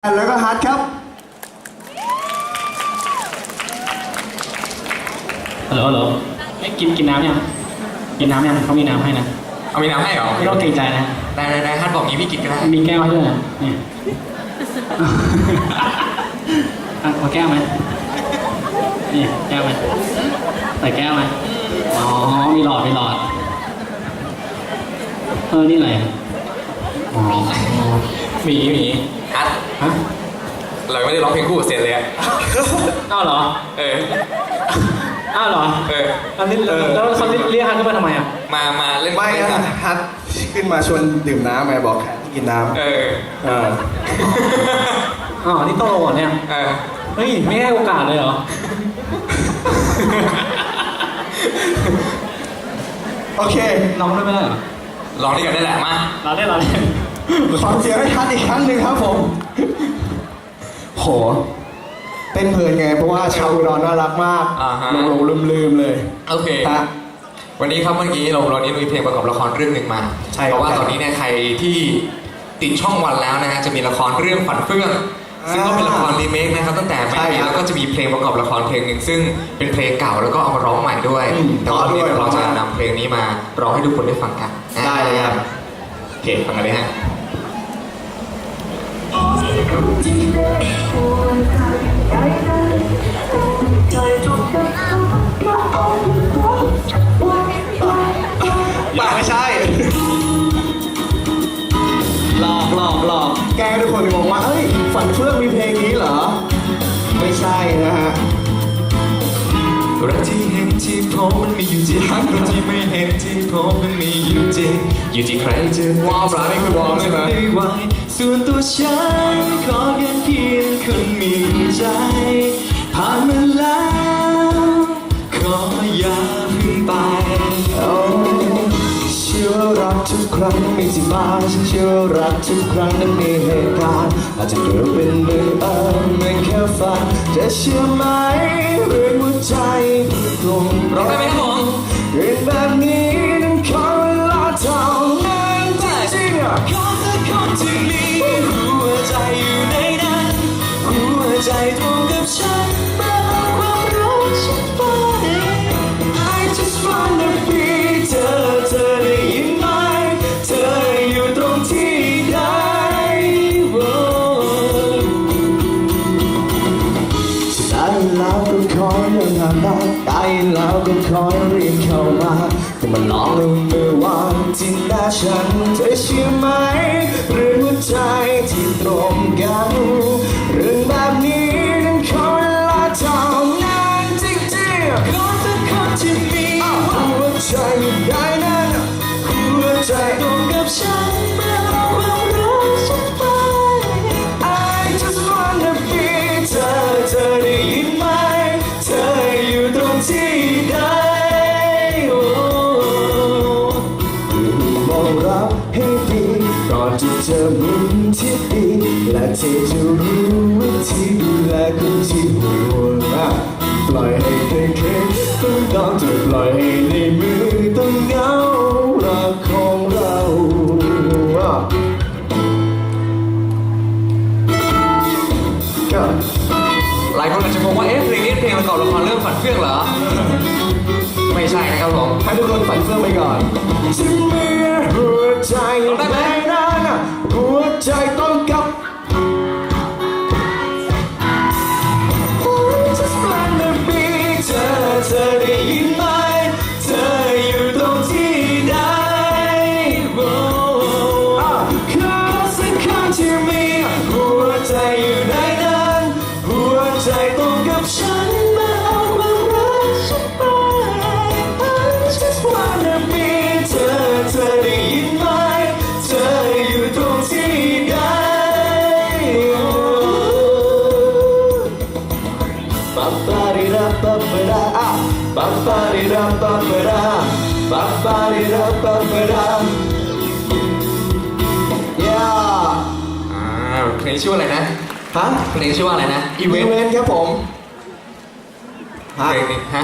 แล้วก็ฮัทครับ ฮัลโหลฮัลโหลเอ้ยกินกินน้ำยัง กินน้ำยังเขามีน้ำให้นะ เอามีน้ำให้เหรอไม่ต้องเกรงใจนะ ได้ได้ได้ฮัทบอกงี้พี่กินก็ได้ มีแก้วให้ด้วยนะเนี่ยอะเอาแก้วไหมนี่แก้วไหมใส่แก้วไหมอ๋อ มีหลอดมีหลอด เออ นี่อะไร อ๋อหมีหมีฮัทฮะเราไม่ได้ร้องเพลงคู่กับเสียเลยอะอ้าวเหรอ เออ อ้าวเหรอเออ อันนี้แล้วแล้วเขาเรียกฮันขึ้นมาทำไมอะ มามาเล่นไม่เล่นนะกันฮัทขึ้นมาชวนดื่มน้ำไงบอกแขกที่กินน้เออำเอออ๋อนี่โตเหรอเนี่ย เออ เฮ้ย ไม่ให้โอกาสเลยเหรอ โอเค น้องได้ไหมล่ะ ร้องด้วยกันได้แหละมาเราเล่นเราเล่นขอเสียงให้ฮัทอีกครั้งหนึ่งครับผม โห เต้นเพลินไง เพราะว่าชาวอุดรน่ารักมากอ่าฮะหลงหลงลืมๆเลยโอเค ฮะ วันนี้ครับเมื่อกี้เราเรานี้มีเพลงประกอบละครเรื่องหนึ่งมาใช่ครับเพราะว่าตอนนี้เนี่ยใครที่ติดช่องวันแล้วนะฮะจะมีละครเรื่องฝันเฟื่อง ซึ่งก็เป็นละครรีเมคนะครับตั้งแต่ไม่ใช่มีครับ แล้วก็จะมีเพลงประกอบละครเพลงหนึ่งซึ่งเป็นเพลงเก่าแล้วก็เอามาร้องใหม่ด้วย อืมแต่ว่าวันนี้เพราะด้วยเราจะนำเพลงนี้มาร้องให้ทุกคนได้ฟังกันได้เลยครับ โอเคฟังกันเลยฮะยังไม่ใช่ หลอกหลอกหลอกแกทุกคนจะบอกว่าเอ้ย ฝันเฟื่องมีเพลงนี้เหรอ ไม่ใช่นะฮะรักที่เห็นที่ผมมันมีอยู่จริงรักที่ไม่เห็นที่ผมมันมีอยู่จริงอยู่ที่ใครจะวอร์มเหรอนี่คือวอร์มใช่ไหมด้ไหวส่วนตัวฉันขอแค่เพียงคนมีใจผ่านมา ครั้งมีที่มาฉันเชื่อรักทุกครั้งนั้นมีเหตุการณ์อาจจะดูเป็นเรื่องเอิญไม่แค่ฝันจะเชื่อไหมเรื่องหัวใจตรงร้องได้ไหมครับผมเรื่องแบบนี้นั้นขอเวลาเท่านั้นจริงๆอะขอสักคนที่มีหัวใจอยู่ในนั้นหัวใจตรงกับฉันมาเอาความ ขอเรียกเข้ามาแต่มาลองลงมือวางที่หน้าฉันเธอเชื่อไหมหรือหัวใจที่ตรงกัน ก่อนที่เธอมุนที่ดีและเธอจะรู้วิธีดูแลคนที่ห่วงอะปล่อยให้เธอคิดต้องต้องจะปล่อยให้ในมือต้องเหงารักของเราอะก็หลายคนอาจจะงงว่าเอ๊ะเพลงนี้เพลงประกอบละครเรื่องฝันเฟื่องเหรอ ไม่ใช่นะครับผมให้ทุกคนฝันเฟื่องไปก่อนที่มีหัวใจในนั้นน่ะ หัว ปาปาริราปาปาราอะปาปาริราปาปาราปาปาริราปาปารา yeah อ่าเพลงชื่อว่าอะไรนะฮะเพลงชื่อว่าอะไรนะอีเวนต์ครับผมฮะเพลงนี้ฮะ